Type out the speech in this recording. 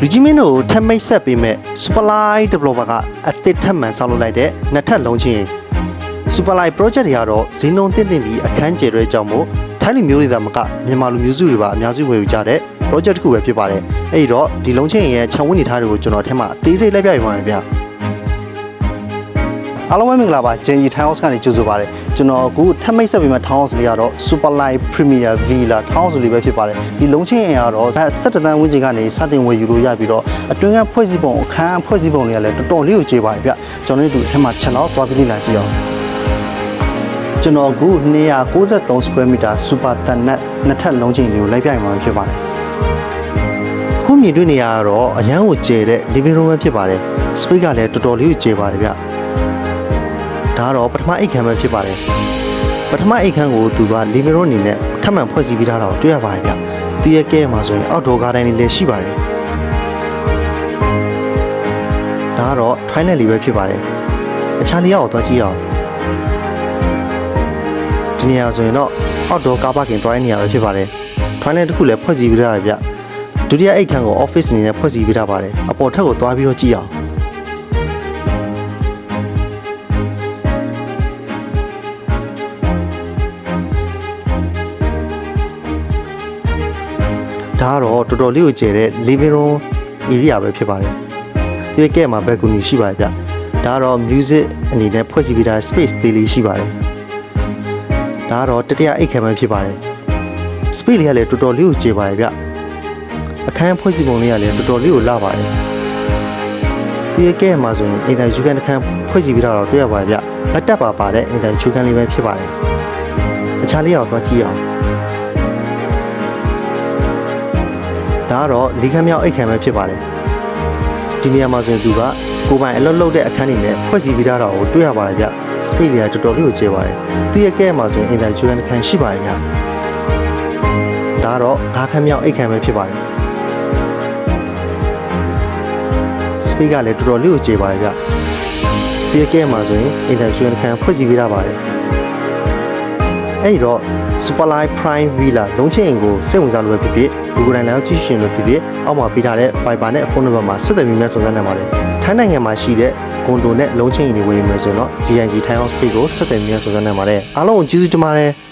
လူကြီးမင်းတို့ထပ်မိတ်ဆက်ပေးမဲ့ Superlight Developer ကအသစ်ထပ်မံဆောက်လုပ်လိုက်တဲ့နှစ်ထပ်လုံးချင်း Superlight Project တွေကတော့ဈေးနှုန်းတင့်တင့်ပြီးအခန်းကျယ်တဲ့ကြောင့်မို့ထိုင်းလူမျိုးတွေသာမကမြန်မာလူမျိုးစုတွေပါအများစုဝယ်ယူကြတဲ့ project တစ်ခုပဲဖြစ်ပါတယ်။အဲဒီတော့ဒီလုံးချင်းရဲ့ခြံဝန်းနေထားတွေကိုကျွန်တော်ထဲမှာအသေးစိတ်လက်ပြပြပါမယ်ဗျာ။ အားလုံးပဲမင်္ဂလာပါဂျင်ဂျီ Town House ကနေကြိုဆိုပါရစေကျွန်တော်အခုထပ်မိတ်ဆက်ပေးမဲ့ Town House လေးကတော့ Superlight Premier Villa Town House လေးပဲဖြစ်ပါတယ်ဒီလုံးချင်းအိမ်ကတော့17တန်းဝန်းကျင်ကနေစတင်ဝယ်ယူလို့ရပြီးတော့အတွင်းကဖွဲ့စည်းပုံအခန်းဖွဲ့စည်းပုံတွေကလည်းတော်တော်လေးကိုကျေပါတယ်ဗျကျွန်တော်တို့ဒီထဲမှာချက်တော့သွားပြီးလေ့လာကြည့်အောင်ကျွန်တော်အခု293 square meter super တန်နက်နှစ်ထပ်လုံးချင်းလေးကိုလိုက်ပြရမှာဖြစ်ပါတယ်အခုမြင်တွေ့နေရတော့အရန်ကိုကျယ်တဲ့ living room ပဲဖြစ်ပါတယ် space ကလည်းတော်တော်လေးကိုကျယ်ပါတယ်ဗျ ဒါကတော့ပထမအိတ်ခမ်းပဲဖြစ်ပါတယ်ပထမအိတ်ခမ်းကိုသူကလီမီရိုအနေနဲ့ထပ်မံဖွဲ့စည်းပေးထားတာကိုတွေ့ရပါတယ်ဗျသူရဲ့ကဲမှာဆိုရင်အောက်ဒိုဂါဒန်လေးလည်းရှိပါတယ်ဒါကတော့ toilet လေးပဲဖြစ်ပါတယ်အခြားလေးရောက်တော့ကြည့်အောင်ဒီနေရာဆိုရင်တော့ outdoor car parking တွိုင်းနေရာပဲဖြစ်ပါတယ် toilet တစ်ခုလည်းဖွဲ့စည်းပေးထားတယ်ဗျဒုတိယအိတ်ခမ်းကို office အနေနဲ့ဖွဲ့စည်းပေးထားပါတယ်အပေါ်ထပ်ကိုသွားပြီးတော့ကြည့်အောင် ဒါကတော့တော်တော်လေးကိုကျယ်တဲ့ living room area ပဲဖြစ်ပါတယ်။ဒီကဲမှာ balcony ရှိပါတယ်ဗျ။ဒါကတော့ music အနေနဲ့ဖွဲ့စည်းပေးထားတဲ့ space သေးလေးရှိပါတယ်။ဒါကတော့တတိယအိတ်ခံပဲဖြစ်ပါတယ်။ space လေးကလည်းတော်တော်လေးကိုကျယ်ပါတယ်ဗျ။အခန်းဖွဲ့စည်းပုံလေးကလည်းတော်တော်လေးကိုလှပါတယ်။ဒီကဲမှာဆိုရင်အင်တာယူကန်အခန်းဖွဲ့စည်းပေးထားတော့တွေ့ရပါတယ်ဗျ။လက်တက်ပါပါတဲ့အင်တာယူကန်လေးပဲဖြစ်ပါတယ်။အခြားလေးအောင်သွားကြည့်အောင် ဒါကတော့လီခမ်းမြောက်အိတ်ခံပဲဖြစ်ပါတယ်ဒီနေရာမှာဆိုရင်သူကကိုယ်ပိုင်အလုပ်လုပ်တဲ့အခန်းတွေနဲ့ဖွဲ့စည်းပေးထားတာကိုတွေ့ရပါတယ်ဗျ space လေးကတော်တော်လေးကိုကျယ်ပါတယ်သူရဲ့ကဲမှာဆိုရင်အင်တာဂျူရန်အခန်းရှိပါတယ်ဗျဒါကတော့ငါးခမ်းမြောက်အိတ်ခံပဲဖြစ်ပါတယ် space ကလည်းတော်တော်လေးကိုကျယ်ပါတယ်ဗျသူရဲ့ကဲမှာဆိုရင်အင်တာဂျူရန်အခန်းဖွဲ့စည်းပေးထားပါတယ် အဲ့ဒီတော့ Superlight Prime Villa လုံးချင်းအိမ်ကိုစိတ်ဝင်စားလို့ပဲဖြစ်ဖြစ်ဒီကိုယ်တိုင်လည်းကြည့်ရှင်လို့ဖြစ်ဖြစ်အောက်မှာပေးထားတဲ့ Viber နဲ့ဖုန်းနံပါတ်မှာဆက်သွယ်မိမဲ့စုံစမ်းနိုင်ပါတယ်။ထိုင်းနိုင်ငံမှာရှိတဲ့ဂွန်ဒိုနဲ့လုံးချင်းအိမ်တွေဝယ်ယူမယ်ဆိုရင်တော့ GNG Thai House Pay ကိုဆက်သွယ်မိမဲ့စုံစမ်းနိုင်ပါတယ်။အားလုံးကိုကျေးဇူးတင်ပါတယ်။